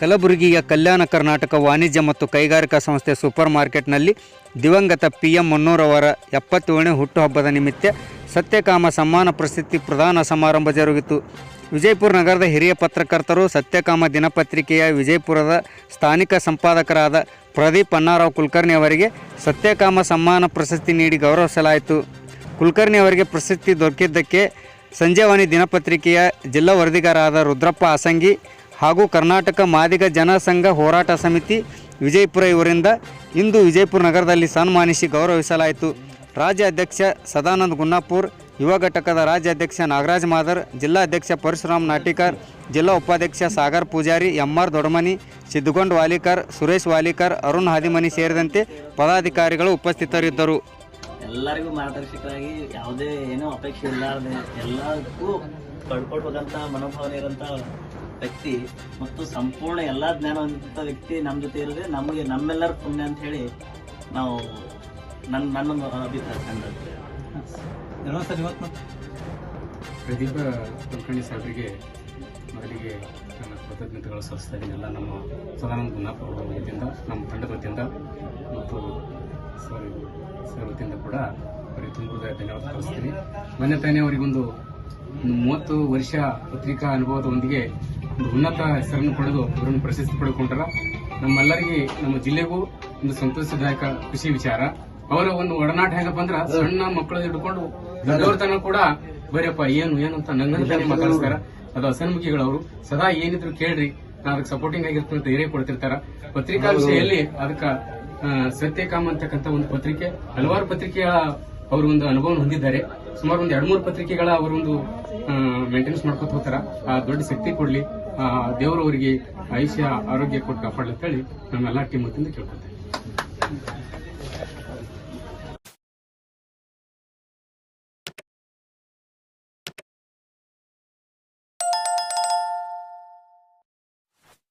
ಕಲಬುರಗಿಯ ಕಲ್ಯಾಣ ಕರ್ನಾಟಕ ವಾಣಿಜ್ಯ ಮತ್ತು ಕೈಗಾರಿಕಾ ಸಂಸ್ಥೆ ಸೂಪರ್ ಮಾರ್ಕೆಟ್ನಲ್ಲಿ ದಿವಂಗತ ಪಿ ಎಂ ಮುನ್ನೂರವರ ಎಪ್ಪತ್ತೇಳನೇ ಹುಟ್ಟುಹಬ್ಬದ ನಿಮಿತ್ತ ಸತ್ಯಕಾಮ ಸಮ್ಮಾನ ಪ್ರಶಸ್ತಿ ಪ್ರದಾನ ಸಮಾರಂಭ ಜರುಗಿತು. ವಿಜಯಪುರ ನಗರದ ಹಿರಿಯ ಪತ್ರಕರ್ತರು ಸತ್ಯಕಾಮ ದಿನಪತ್ರಿಕೆಯ ವಿಜಯಪುರದ ಸ್ಥಾನಿಕ ಸಂಪಾದಕರಾದ ಪ್ರದೀಪ್ ಅಣ್ಣಾರಾವ್ ಕುಲಕರ್ಣಿ ಅವರಿಗೆ ಸತ್ಯಕಾಮ ಸಮ್ಮಾನ ಪ್ರಶಸ್ತಿ ನೀಡಿ ಗೌರವಿಸಲಾಯಿತು. ಕುಲಕರ್ಣಿ ಅವರಿಗೆ ಪ್ರಶಸ್ತಿ ದೊರಕಿದ್ದಕ್ಕೆ ಸಂಜೆವಾಣಿ ದಿನಪತ್ರಿಕೆಯ ಜಿಲ್ಲಾ ವರದಿಗಾರರಾದ ರುದ್ರಪ್ಪ ಅಸಂಗಿ ಹಾಗೂ ಕರ್ನಾಟಕ ಮಾದಿಗ ಜನಸಂಘ ಹೋರಾಟ ಸಮಿತಿ ವಿಜಯಪುರ ಇವರಿಂದ ಇಂದು ವಿಜಯಪುರ ನಗರದಲ್ಲಿ ಸನ್ಮಾನಿಸಿ ಗೌರವಿಸಲಾಯಿತು. ರಾಜ್ಯ ಅಧ್ಯಕ್ಷ ಸದಾನಂದ ಗುನ್ನಾಪುರ್ ಯುವ ಘಟಕದ ರಾಜ್ಯಾಧ್ಯಕ್ಷ ನಾಗರಾಜ್ ಮಾದರ್, ಜಿಲ್ಲಾ ಅಧ್ಯಕ್ಷ ಪರಶುರಾಮ್ ನಾಟಿಕರ್, ಜಿಲ್ಲಾ ಉಪಾಧ್ಯಕ್ಷ ಸಾಗರ್ ಪೂಜಾರಿ ಎಂ ಆರ್ ದೊಡಮನಿ ಸಿದ್ದುಗೊಂಡ್ ವಾಲಿಕರ್, ಸುರೇಶ್ ವಾಲಿಕರ್, ಅರುಣ್ ಹಾದಿಮನಿ ಸೇರಿದಂತೆ ಪದಾಧಿಕಾರಿಗಳು ಉಪಸ್ಥಿತರಿದ್ದರು. ಎಲ್ಲರಿಗೂ ಮಾರ್ಗದರ್ಶಕರಾಗಿ ಯಾವುದೇ ಏನೋ ಅಪೇಕ್ಷೆ ಇಲ್ಲಾರದೆ ಎಲ್ಲದಕ್ಕೂ ಪಡ್ಕೊಳ್ಬೇಕಂತ ಮನೋಭಾವನೆ ಇರೋಂಥ ವ್ಯಕ್ತಿ ಮತ್ತು ಸಂಪೂರ್ಣ ಎಲ್ಲ ಜ್ಞಾನ ಹೊಂದಿದ್ದ ವ್ಯಕ್ತಿ ನಮ್ಮ ಜೊತೆ ಇರೋದೇ ನಮಗೆ ನಮ್ಮೆಲ್ಲರ ಪುಣ್ಯ ಅಂತ ಹೇಳಿ ನಾವು ನನ್ನ ನನ್ನ ಅಭಿಪ್ರಾಯ ಪ್ರದೀಪ ಕುಲಕರ್ಣಿ ಸಾಹೇಬರಿಗೆ ಮೊದಲಿಗೆ ನನ್ನ ಕೃತಜ್ಞತೆಗಳು ಸಲ್ಲಿಸ್ತಾ ಇದ್ದೀನಿ. ಎಲ್ಲ ನಮ್ಮ ಸದಾನಂದ ಗುಣಪ್ಪ ಅವರ ವತಿಯಿಂದ ನಮ್ಮ ತಂಡದ ವತಿಯಿಂದ ಮತ್ತು ಸರ್ ಸರ್ ವತಿಯಿಂದ ಕೂಡ ಅವರಿಗೆ ತುಂಬ ಧನ್ಯವಾದ ಸಲ್ಲಿಸ್ತೀನಿ. ಮೊನ್ನೆ ತಾನೇ ಅವರಿಗೊಂದು ಒಂದು ಮೂವತ್ತು ವರ್ಷ ಪತ್ರಿಕಾ ಅನುಭವದೊಂದಿಗೆ ಒಂದು ಉನ್ನತ ಹೆಸರನ್ನು ಪಡೆದು ಅವರನ್ನು ಪ್ರಶಸ್ತಿ ಪಡೆದುಕೊಂಡರ ನಮ್ಮೆಲ್ಲರಿಗೆ, ನಮ್ಮ ಜಿಲ್ಲೆಗೂ ಒಂದು ಸಂತೋಷದಾಯಕ ಖುಷಿ ವಿಚಾರ. ಅವರ ಒಂದು ಒಡನಾಟ ಹೇಗಪ್ಪ ಅಂದ್ರ ಸಣ್ಣ ಮಕ್ಕಳು ಹಿಡ್ಕೊಂಡು ದೊಡ್ಡವರ್ತನ ಕೂಡ ಬರೀಪ್ಪ, ಏನು ಏನು ಅಂತ ನನ್ನ ಮಾತಾಡಿಸ್ತಾರ. ಅದು ಹಸನ್ಮುಖಿಗಳವರು. ಸದಾ ಏನಿದ್ರು ಕೇಳ್ರಿ ನಾ ಅದಕ್ಕೆ ಸಪೋರ್ಟಿಂಗ್ ಆಗಿರ್ತೀನಿ ಅಂತ ಕೊಡ್ತಿರ್ತಾರ. ಪತ್ರಿಕಾ ವಿಷಯದಲ್ಲಿ ಅದಕ್ಕ ಸತ್ಯಕಾಮ ಅಂತಕ್ಕಂಥ ಒಂದು ಪತ್ರಿಕೆ, ಹಲವಾರು ಪತ್ರಿಕೆಯ ಅವರು ಒಂದು ಅನುಭವ ಹೊಂದಿದ್ದಾರೆ. ಸುಮಾರು ಒಂದು ಎರಡ್ ಮೂರು ಪತ್ರಿಕೆಗಳ ಅವರೊಂದು ಮೇಂಟೆನೆನ್ಸ್ ಮಾಡ್ಕೊತ ಹೋಗ್ತಾರ. ಆ, ದೊಡ್ಡ ಶಕ್ತಿ ಕೊಡ್ಲಿ. ದೇವರವರಿಗೆ ಆಯುಷ್ಯ ಆರೋಗ್ಯ ಕೊಟ್ಟು ಕಾಪಾಡಲಿ ಅಂತೇಳಿ ನಮ್ಮೆಲ್ಲ ಟೀಮ್ ವತಿಯಿಂದ ಕೇಳ್ಕೊತೇವೆ